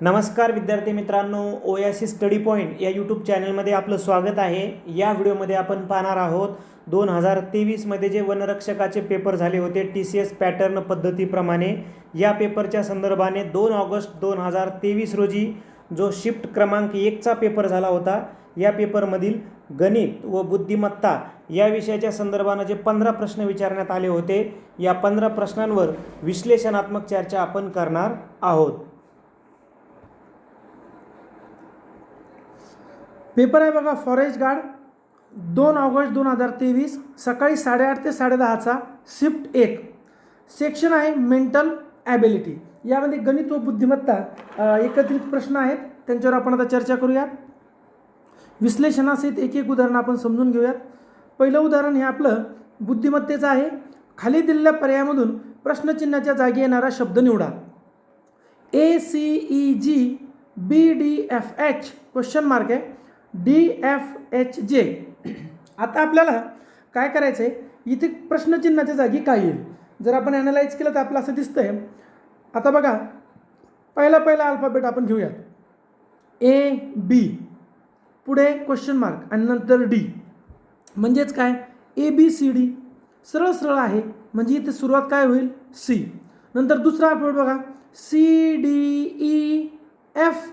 नमस्कार विद्यार्थी मित्रांनो ओयासी स्टडी पॉईंट या यूट्यूब चॅनलमध्ये आपलं स्वागत आहे. या व्हिडिओमध्ये आपण पाहणार आहोत दोन हजार तेवीसमध्ये जे वनरक्षकाचे पेपर झाले होते टी सी एस पॅटर्न पद्धतीप्रमाणे. या पेपरच्या संदर्भाने दोन ऑगस्ट दोन हजार तेवीस रोजी जो शिफ्ट क्रमांक एकचा पेपर झाला होता या पेपरमधील गणित व बुद्धिमत्ता या विषयाच्या संदर्भानं जे पंधरा प्रश्न विचारण्यात आले होते या पंधरा प्रश्नांवर विश्लेषणात्मक चर्चा आपण करणार आहोत. पेपर आहे बघा फॉरेस्ट गार्ड दोन ऑगस्ट दोन हजार तेवीस सकाळी साडेआठ ते साडेदहाचा शिफ्ट एक. सेक्शन आहे मेंटल ॲबिलिटी यामध्ये गणित व बुद्धिमत्ता एकत्रित प्रश्न आहेत. त्यांच्यावर आपण आता चर्चा करूयात. विश्लेषणासहित एक एक उदाहरण आपण समजून घेऊयात. पहिलं उदाहरण हे आपलं बुद्धिमत्तेचं आहे. खाली दिलेल्या पर्यायामधून प्रश्नचिन्हाच्या जागी येणारा शब्द निवडा. A C E G B D F H question mark आहे. D F H J. आता आपल्याला काय करायचं आहे इथे प्रश्नचिन्हाच्या जागी काय येईल? जर आपण ॲनालाइज केलं तर आपलं असं दिसतं आहे आता बघा पहिला पहिला अल्फाबेट आपण घेऊयात. ए बी पुढे क्वेश्चन मार्क आणि नंतर डी म्हणजेच काय? ए बी सी डी सरळ सरळ आहे. म्हणजे इथे सुरुवात काय होईल? सी नंतर दुसरा अल्फाबेट बघा. सी डी ई एफ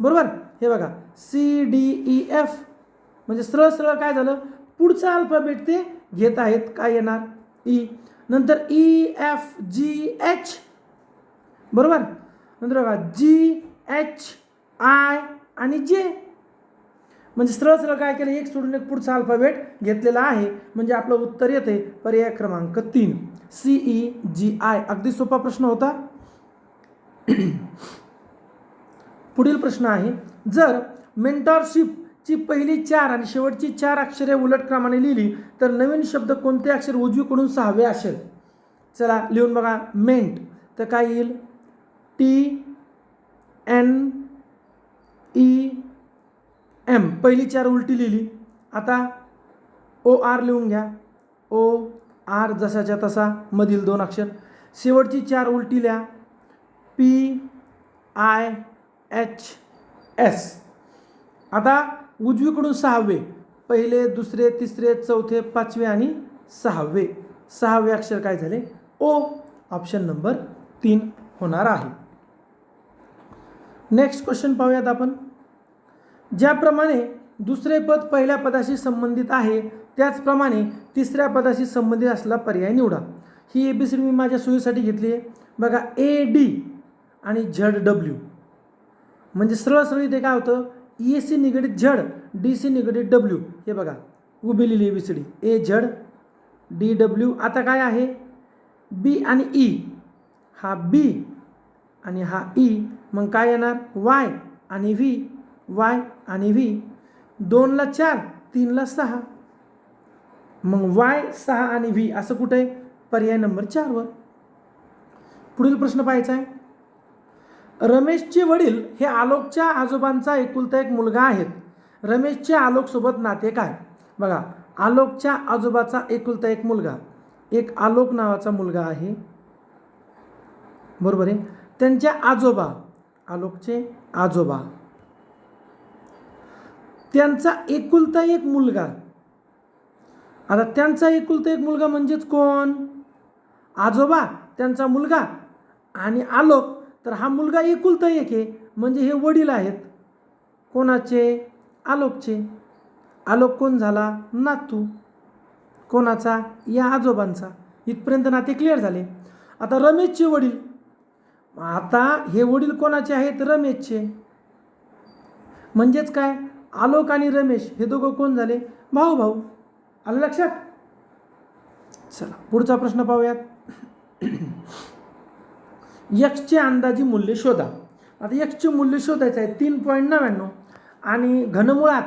बरोबर? हे बघा. C D e, E F म्हणजे सरळ सरळ काय झालं? पुढचं अल्फाबेट ते घेत आहेत. काय येणार? ई नंतर ई एफ जी एच बरोबर? नंतर बघा जी एच आय आणि जे म्हणजे सरळ सरळ काय केलं? एक सोडून एक पुढचा अल्फाबेट घेतलेला आहे. म्हणजे आपलं उत्तर येते पर्याय क्रमांक तीन. सी ई जी आय अगदी सोपा प्रश्न होता. पुढील प्रश्न आहे. जर मेंटॉरशिपची पहिली चार आणि शेवटची चार अक्षरे उलट क्रमाने लिहिली तर नवीन शब्द कोणते अक्षर उजवीकडून सहावे असेल? चला लिहून बघा मेंट. तर काय येईल? T N E M. पहिली चार उलटी लिहिली. आता ओ आर लिहून घ्या. ओ आर जसाच्या तसा मधील दोन अक्षर. शेवटची चार उलटी लिहा. P I H S. आता उजवीकडून सहावे पहिले दुसरे तिसरे चौथे पाचवे आणि सहावे. सहावे अक्षर काय झाले? ओ ऑप्शन नंबर तीन होणार आहे. नेक्स्ट क्वेश्चन पाहूयात आपण. ज्याप्रमाणे दुसरे पद पहिल्या पदाशी संबंधित आहे त्याचप्रमाणे तिसऱ्या पदाशी संबंधित असला पर्याय निवडा. ही ए बी सी मी माझ्या सोयीसाठी घेतली आहे. बघा ए डी आणि झड डब्ल्यू म्हणजे सरळ सरळ इथे काय होतं? ए सी निगडीत झड डी सी निगडीत डब्ल्यू हे बघा उभी लिहिली B C D A Z D W आता काय आहे? बी आणि ई हा बी आणि हा ई मग काय येणार? वाय आणि व्ही वाय आणि व्ही दोनला चार तीनला सहा. मग वाय सहा आणि व्ही असं कुठे? आहे पर्याय नंबर चारवर. पुढील प्रश्न पाहायचा आहे. रमेशचे वडील हे आलोकच्या आजोबांचा एकुलता एक मुलगा आहेत. रमेशच्या आलोकसोबत नाते काय? बघा आलोकच्या आजोबाचा एकुलता एक मुलगा. एक आलोक नावाचा मुलगा आहे. बरोबर आहे? त्यांच्या आजोबा आलोकचे आजोबा. त्यांचा एकुलता एक मुलगा. आता त्यांचा एकुलता एक मुलगा म्हणजेच कोण? आजोबा त्यांचा मुलगा आणि आलोक तर हा मुलगा एकुलता एक आहे म्हणजे हे वडील आहेत. कोणाचे? आलोकचे. आलोक कोण झाला? नातू. कोणाचा? या आजोबांचा. इथपर्यंत नाते क्लिअर झाले. आता रमेशचे वडील. आता हे वडील कोणाचे आहेत? रमेशचे. म्हणजेच काय? आलोक आणि रमेश हे दोघं कोण झाले? भाऊ भाऊ. आलं लक्षात? चला पुढचा प्रश्न पाहूयात. यक्षचे अंदाजी मूल्य शोधा. आता यक्षचे मूल्य शोधायचं आहे तीन पॉईंट नव्याण्णव. आणि घनमुळात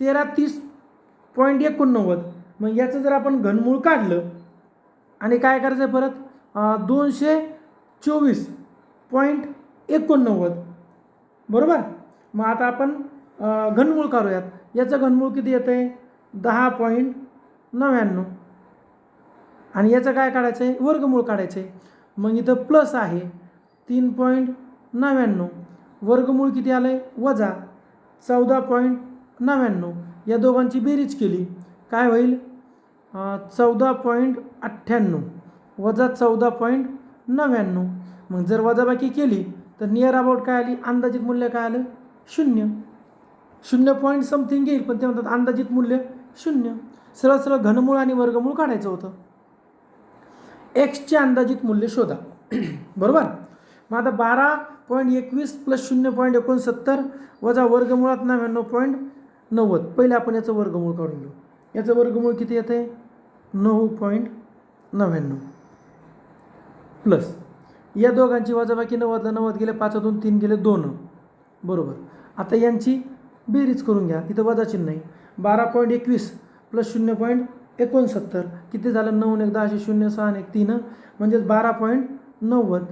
तेरा तीस पॉईंट एकोणनव्वद. मग याचं जर आपण घनमूळ काढलं आणि काय करायचं आहे परत? दोनशे चोवीस पॉईंट एकोणनव्वद. बरोबर? मग आता आपण घनमूळ काढूयात. याचं घनमूळ किती येतं आहे दहा पॉईंट नव्याण्णव. आणि याचं काय काढायचं आहे वर्गमूळ काढायचं आहे मग इथं प्लस आहे. तीन पॉईंट नव्याण्णव. वर्गमूळ किती आलं आहे वजा. चौदा पॉईंट नव्याण्णव. या दोघांची बेरीज केली. काय होईल? चौदा पॉईंट अठ्ठ्याण्णव. वजा चौदा पॉईंट नव्याण्णव. मग जर वजाबाकी केली तर नियर अबाउट काय आली? अंदाजित मूल्य काय आलं? शून्य. शून्य पॉईंट समथिंग येईल पण ते म्हणतात अंदाजित मूल्य शून्य. सरळ सरळ घनमूळ आणि वर्गमूळ काढायचं होतं. एक्सचे अंदाजित मूल्य शोधा. बरोबर? मग आता बारा पॉईंट एकवीस प्लस शून्य पॉईंट एकोणसत्तर वजा वर्गमुळात नव्याण्णव पॉईंट नव्वद. पहिले आपण याचं वर्गमूळ काढून घेऊ. याचं वर्गमूळ किती येतं आहे नऊ पॉईंट नव्याण्णव. प्लस. या दोघांची वजाबाकी नव्वदला नव्वद गेले पाचातून तीन गेले दोन. बरोबर. आता यांची बेरीज करून घ्या. इथं वजा चिन्ह आहे. बारा पॉईंट एकवीस प्लस शून्य पॉईंट एकोणसत्तर. किती झालं? नऊ एक दहाशे शून्य सहा एक तीन म्हणजेच बारा पॉईंट नव्वद.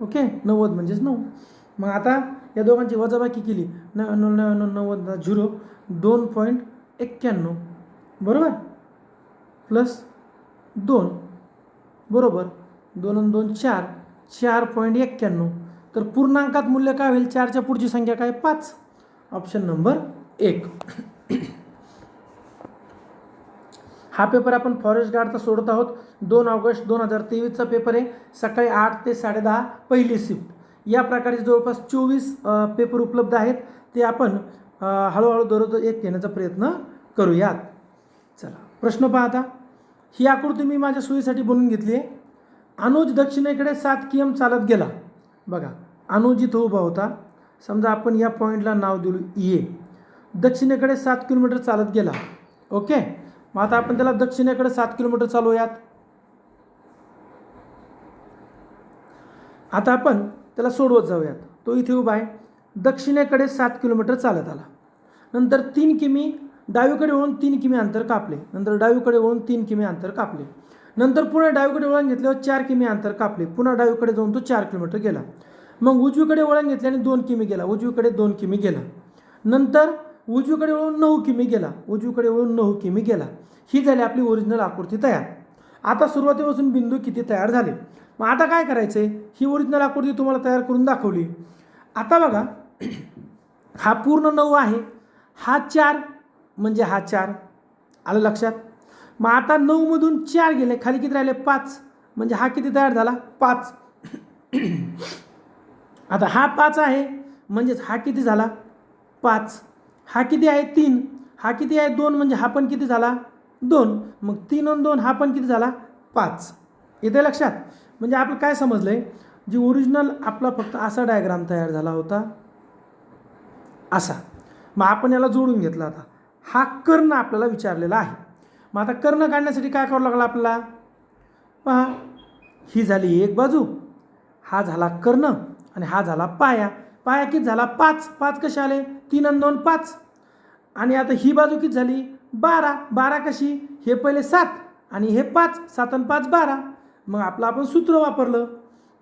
ओके? नव्वद म्हणजेच नऊ. मग आता या दोघांची वजाबाकी केली. नव्याण्णव नव्याण्णव नव्वद झिरो दोन पॉईंट एक्क्याण्णव. बरोबर? प्लस दोन. बरोबर. दोन आणि दोन चार. चार पॉईंट एक्क्याण्णव. तर पूर्णांकात मूल्य काय होईल? चारच्या पुढची संख्या काय? पाच. ऑप्शन नंबर एक. हा पेपर आपण फॉरेस्ट गार्डचा सोडत आहोत. दोन ऑगस्ट दोन हजार तेवीसचा पेपर आहे. सकाळी आठ ते साडेदहा पहिली शिफ्ट. या प्रकारचे जवळपास चोवीस पेपर उपलब्ध आहेत. ते आपण हळूहळू दररोज एक घेण्याचा प्रयत्न करूयात. चला प्रश्न पाहता ही आकृती मी माझ्या सोयीसाठी बनवून घेतली आहे. अनुज दक्षिणेकडे सात किएम चालत गेला. बघा अनुज इथं उभा होता. समजा आपण या पॉईंटला नाव दिलू ए. दक्षिणेकडे सात किलोमीटर चालत गेला. ओके? मग आता आपण त्याला दक्षिणेकडे सात किलोमीटर चालवूयात. आता आपण त्याला सोडवत जाऊयात. तो इथे उभा आहे. दक्षिणेकडे सात किलोमीटर चालत आला. नंतर तीन किमी डावीकडे वळून तीन किमी अंतर कापले. नंतर डावीकडे वळून तीन किमी अंतर कापले. नंतर पुन्हा डावीकडे वळण घेतल्यावर चार किमी अंतर कापले. पुन्हा डावीकडे जाऊन तो चार किलोमीटर गेला. मग उजवीकडे वळण घेतल्याने दोन किमी गेला. उजवीकडे दोन किमी गेला. नंतर उजवीकडे वळून नऊ किमी गेला उजवीकडे वळून नऊ किमी गेला. ही झाली आपली ओरिजिनल आकृती तयार. आता सुरुवातीपासून बिंदू किती तयार झाले? मग आता काय करायचं आहे ही ओरिजिनल आकृती तुम्हाला तयार करून दाखवली. आता बघा हा पूर्ण नऊ आहे. हा चार म्हणजे हा चार. आलं लक्षात? मग आता नऊमधून चार गेले खाली किती राहिले? पाच. म्हणजे हा किती तयार झाला? पाच. आता हा पाच आहे म्हणजेच हा किती झाला? पाच. हा किती आहे? तीन. हा किती आहे? दोन म्हणजे हा पण किती झाला? दोन. मग तीन आणि दोन हा पण किती झाला? पाच. येते लक्षात? म्हणजे आपलं काय समजलं आहे जी ओरिजिनल आपला फक्त असा डायग्राम तयार झाला होता. असा. मग आपण याला जोडून घेतला आता. हा कर्ण आपल्याला विचारलेला आहे. मग आता कर्ण काढण्यासाठी काय करावं लागलं आपल्याला? पहा. ही झाली एक बाजू. हा झाला कर्ण आणि हा झाला पाया. पाया किती झाला? पाच. पाच कसे आले? तीन आणि दोन पाच. आणि आता ही बाजू किती झाली? बारा. बारा कशी? हे पहिले सात. आणि हे पाच. सात आणि पाच बारा. मग आपलं आपण सूत्र वापरलं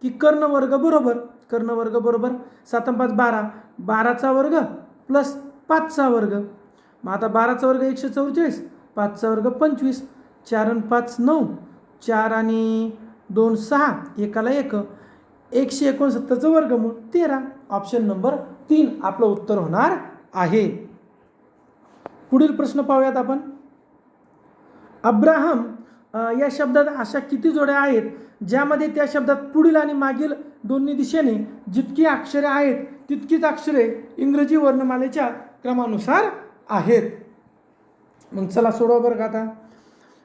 की कर्णवर्ग बरोबर. कर्णवर्ग बरोबर. सात आणि पाच बारा. बाराचा वर्ग प्लस पाचचा वर्ग. मग आता बाराचा वर्ग एकशे चौवेचाळीस. पाचचा वर्ग पंचवीस. चार आणि पाच नऊ. चार आणि दोन सहा. एकाला एक. एकशे एकोणसत्तरचं वर्गमूळ तेरा. ऑप्शन नंबर तीन आपलं उत्तर होणार आहे. पुढील प्रश्न पाहूयात आपण. अब्राहम या शब्दात अशा किती जोड्या आहेत ज्यामध्ये त्या शब्दात पुढील आणि मागील दोन्ही दिशेने जितकी अक्षरे आहेत तितकीच अक्षरे इंग्रजी वर्णमालेच्या क्रमानुसार आहेत. मग चला सोडवा बरं का आता.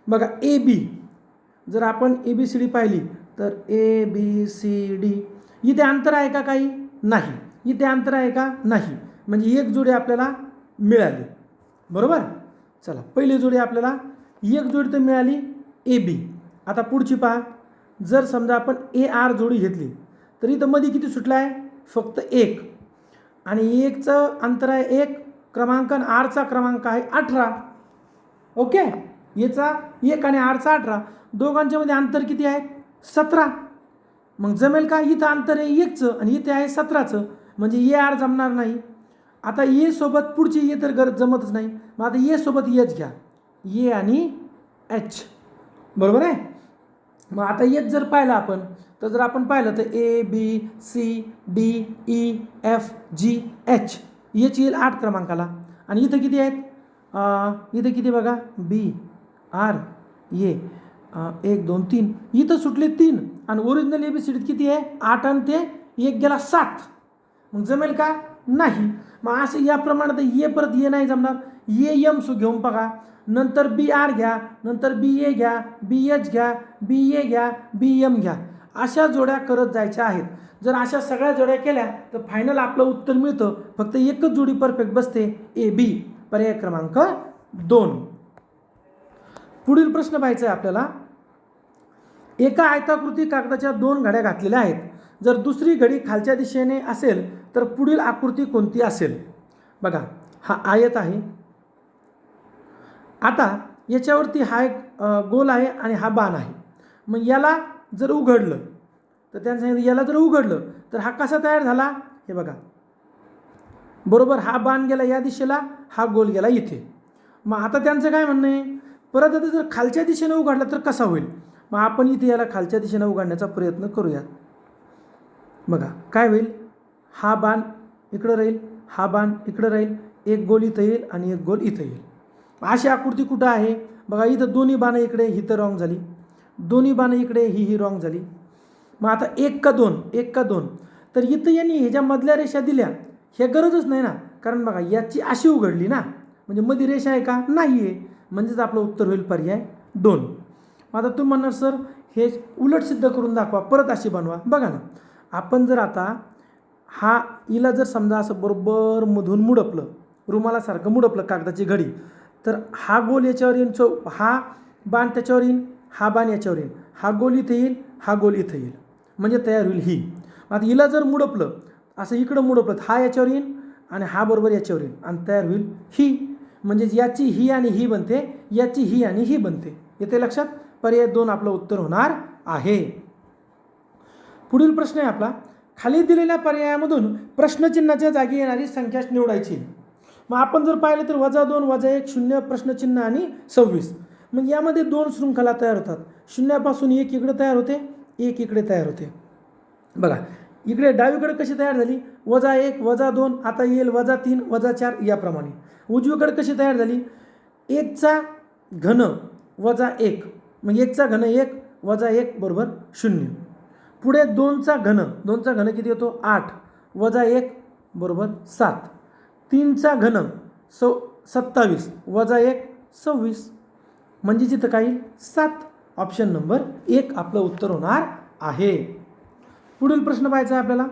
बघा ए बी. जर आपण ए बी सी डी पाहिली तर ए बी सी डी. इथे अंतर आहे का काही? नाही. इथे अंतर आहे का? नाही. म्हणजे एक जोडी आपल्याला मिळाली. बरोबर? चला पहिली जोडी आपल्याला एक जोडी तर मिळाली ए बी. आता पुढची पहा. जर समजा आपण ए आर जोडी घेतली तर इथं मध्ये किती सुटलं आहे? फक्त एक. आणि एकचं अंतर आहे एक क्रमांकन आरचा क्रमांक आहे अठरा. ओके? याचा एक आणि आठचा अठरा. दोघांच्यामध्ये अंतर किती आहे? सतरा. मग जमेल का? इथं अंतर आहे एकचं आणि इथे आहे सतराचं. म्हणजे ये आर जमणार नाही. आता ये सोबत पुढची ये तर गरज जमतच नाही. मग आता ये सोबत एच घ्या. ये आणि एच. बरोबर आहे? मग आता एच जर पाहिलं आपण तर जर आपण पाहिलं तर A B C D E F G H. H येईल आठ क्रमांकाला. आणि इथं किती आहेत? इथं किती बघा? B R A. एक दोन तीन. इथं सुटले तीन. आणि ओरिजिनल ए बी सी डीत किती आहे? आठ आणि ते एक गेला सात. मग जमेल का? नाही. मग असं या प्रमाणात ये परत ये नाही जमणार. ये यम सु घेऊन बघा. नंतर बी आर घ्या. नंतर बी ए घ्या. बी एच घ्या. बी ए घ्या. बी एम घ्या. अशा जोड्या करत जायच्या आहेत. जर अशा सगळ्या जोड्या केल्या तर फायनल आपलं उत्तर मिळतं. फक्त एकच जोडी परफेक्ट बसते. ए बी पर्याय क्रमांक दोन. पुढील प्रश्न पाहायचा आहे आपल्याला. एका आयताकृती कागदाच्या दोन घड्या घातलेल्या आहेत. जर दुसरी घडी खालच्या दिशेने असेल तर पुढील आकृती कोणती असेल? बघा हा आयत आहे. आता याच्यावरती हा एक गोल आहे आणि हा बाण आहे. मग याला जर उघडलं तर त्यांनी सांगितलं याला जर उघडलं तर हा कसा तयार झाला? हे बघा. बरोबर हा बाण गेला या दिशेला हा गोल गेला इथे. मग आता त्यांचं काय म्हणणं आहे? परत आता जर खालच्या दिशेने उघडला तर कसा होईल? मग आपण इथे याला खालच्या दिशेनं उघडण्याचा प्रयत्न करूयात. बघा काय होईल? हा बाण इकडं राहील हा बाण इकडं राहील एक गोल इथं येईल आणि एक गोल इथं येईल. अशी आकृती कुठं आहे? बघा इथं दोन्ही बाणं इकडे ही तर रॉंग झाली. दोन्ही बाणं इकडे ही ही रॉंग झाली. मग आता एक का दोन? एक का दोन? तर इथं यांनी ह्याच्या मधल्या रेषा दिल्या हे गरजच नाही ना. कारण बघा याची अशी उघडली ना. म्हणजे मधी रेषा आहे का? नाही आहे म्हणजेच आपलं उत्तर होईल पर्याय दोन. आता तुम्ही म्हणणार सर हे उलट सिद्ध करून दाखवा परत अशी बनवा. बघा ना आपण जर आता हा हिला जर समजा असं बरोबर मधून मुडपलं रुमालासारखं मुडपलं कागदाची घडी तर हा गोल याच्यावर येईन चौ हा बाण त्याच्यावर येईन हा बाण याच्यावर येईल हा गोल इथे येईल हा गोल इथं येईल. म्हणजे तयार होईल ही. आता हिला जर मुडपलं असं इकडं मुडपलं हा याच्यावर येईल आणि हा बरोबर याच्यावर येईल आणि तयार होईल ही. म्हणजे याची ही आणि ही बनते याची ही आणि ही बनते. येते लक्षात? पर्याय दोन आपलं उत्तर होणार आहे. पुढील प्रश्न आहे आपला. खाली दिलेल्या पर्यायामधून प्रश्नचिन्हाच्या जागी येणारी संख्या निवडायची. मग आपण जर पाहिलं तर वजा दोन वजा एक शून्य प्रश्नचिन्ह आणि सव्वीस. मग यामध्ये दोन शृंखला तयार होतात. शून्यापासून एक इकडे तयार होते एक इकडे तयार होते. बघा इकडे डावीकडे कशी तयार झाली? वजा एक वजा दोन आता येईल वजा तीन वजा चार याप्रमाणे. उजवीकडे कशी तयार झाली? एकचा घन वजा एक. मग एकचा घन एक वजा एक बरोबर शून्य. पुढे दोनचा घन दोनचा घन किती होतो? आठ. वजा एक बरोबर सात. तीनचा घन सौ सत्तावीस. वजा एक सव्वीस. म्हणजे जिथं काही सात. ऑप्शन नंबर एक आपलं उत्तर होणार आहे. पुढील प्रश्न पाहायचा आहे आपल्याला.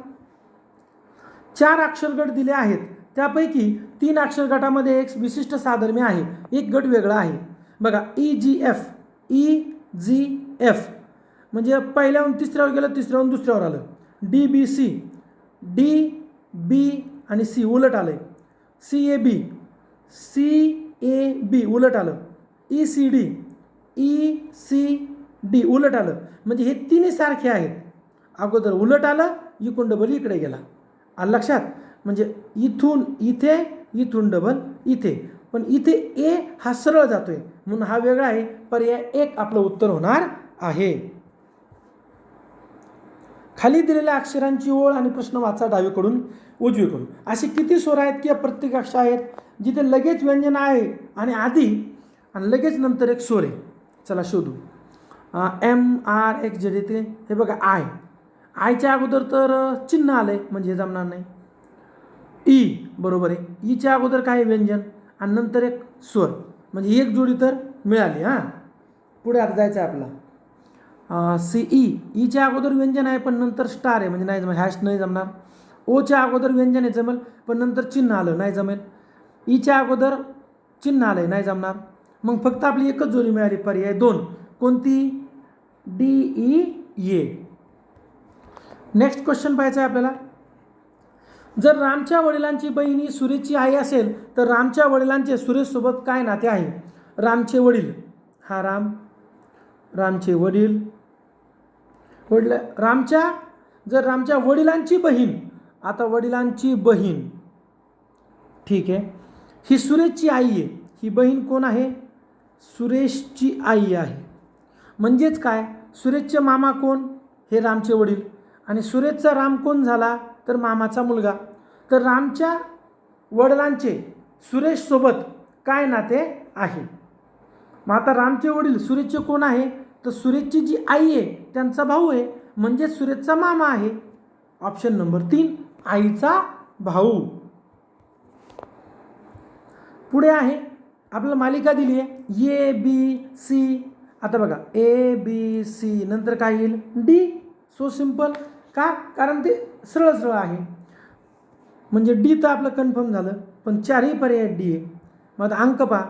चार अक्षरगट दिले आहेत. त्यापैकी तीन अक्षरगटामध्ये एक विशिष्ट साधर्म्य आहे. एक गट वेगळा आहे. बघा E G F E G F म्हणजे पहिल्याहून तिसऱ्यावर गेलं तिसऱ्याहून दुसऱ्यावर आलं. D B C D B आणि सी उलट आलं. सी ए बी सी ए बी उलट आलं. E C D E C D उलट आलं. म्हणजे हे तिन्ही सारखे आहेत. अगोदर उलट आलं इकून डबल इकडे गेला. आलं लक्षात? म्हणजे इथून इथे इथून डबल इथे. पण इथे ए हा सरळ जातो आहे म्हणून हा वेगळा आहे. पर्याय एक आपलं उत्तर होणार आहे. खाली दिलेल्या अक्षरांची ओळ आणि प्रश्न वाचा डावीकडून उजवीकडून. असे किती स्वर आहेत किंवा प्रत्येक अक्षर आहेत जिथे लगेच व्यंजन आहे आणि आधी आणि लगेच नंतर एक स्वर आहे. चला शोधू. एम आर एक्स जेड येते. हे बघा आय. आयच्या अगोदर तर चिन्ह आलं आहे म्हणजे हे जमणार नाही. ई बरोबर आहे. ईच्या अगोदर काय आहे? व्यंजन. आणि नंतर एक स्वर. म्हणजे एक जोडी तर मिळाली हां. पुढे आता जायचं आहे आपला. C E. ईच्या अगोदर व्यंजन आहे पण नंतर स्टार आहे. म्हणजे नाही जमेल हॅश नाही जमणार. ओच्या अगोदर व्यंजन आहे जमेल पण नंतर चिन्ह आलं नाही जमेल. ईच्या अगोदर चिन्ह आलं आहे नाही जमणार. मग फक्त आपली एकच जोडी मिळाली पर्याय दोन. कोणती? D E A. Next question पाहायचं आहे आपल्याला. जर रामच्या वडिलांची बहीण ही सुरेशची आई असेल तर रामच्या वडिलांचे सुरेशसोबत काय नाते आहे? रामचे वडील. हा राम. रामचे वडील. वडील रामच्या जर रामच्या वडिलांची बहीण आता वडिलांची बहीण. ठीक आहे. ही सुरेशची आई आहे. ही बहीण कोण आहे? सुरेशची आई आहे. म्हणजेच काय? सुरेशचे मामा कोण? हे रामचे वडील. आणि सुरेशचा राम कोण झाला? तर मामाचा मुलगा. तर रामच्या वडिलांचे सुरेशसोबत काय नाते आहे? मग आता रामचे वडील सुरेशचे कोण आहे? तर सुरेशची जी आई आहे त्यांचा भाऊ आहे. म्हणजे सुरेशचा मामा आहे. ऑप्शन नंबर तीन आईचा भाऊ. पुढे आहे. आपल्याला मालिका दिली आहे. ए बी सी आता बघा. ए बी सी नंतर काय येईल? डी सो सिंपल का? कारण ते सरळ सरळ आहे. म्हणजे डी तर आपलं कन्फर्म झालं पण चारही पर्याय डी आहे मग आता अंक पहा.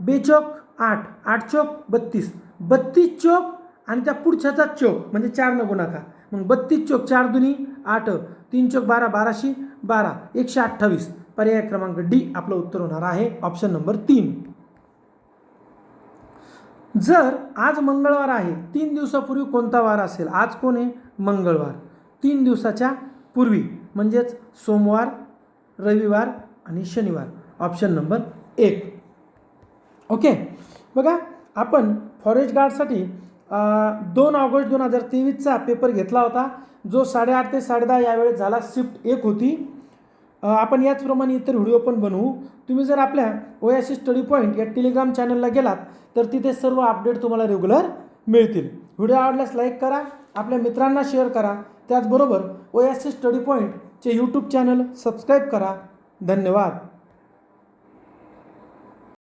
बेचोक आठ. आठ चोक बत्तीस. बत्तीस चोक आणि त्या पुढच्याचा चोक म्हणजे चार न गुणाकार. मग बत्तीस चोक चार दुनी आठ. तीन चोक बारा बाराशे बारा. एकशे अठ्ठावीस. पर्याय क्रमांक डी आपलं उत्तर होणार आहे. ऑप्शन नंबर तीन. जर आज मंगळवार आहे तीन दिवसापूर्वी कोणता वार असेल? आज कोण आहे? मंगळवार. तीन दिवसाच्या पूर्वी म्हणजेच सोमवार रविवार आणि शनिवार. ऑप्शन नंबर एक. ओके बघा आपण फॉरेस्ट गार्डसाठी दोन ऑगस्ट दोन हजार तेवीसचा पेपर घेतला होता जो साडेआठ ते साडेदहा यावेळेस झाला. शिफ्ट एक होती. आपण याचप्रमाणे इतर व्हिडिओ पण बनवू. तुम्ही जर आपल्या ओयासी स्टडी पॉईंट या टेलिग्राम चॅनलला गेलात तर तिथे सर्व अपडेट तुम्हाला रेग्युलर मिळतील. व्हिडिओ आवडल्यास लाईक करा. आपल्या मित्रांना शेअर करा. त्याचबरोबर ओ एस सी स्टडी पॉईंटचे यूट्यूब चॅनल सबस्क्राईब करा. धन्यवाद.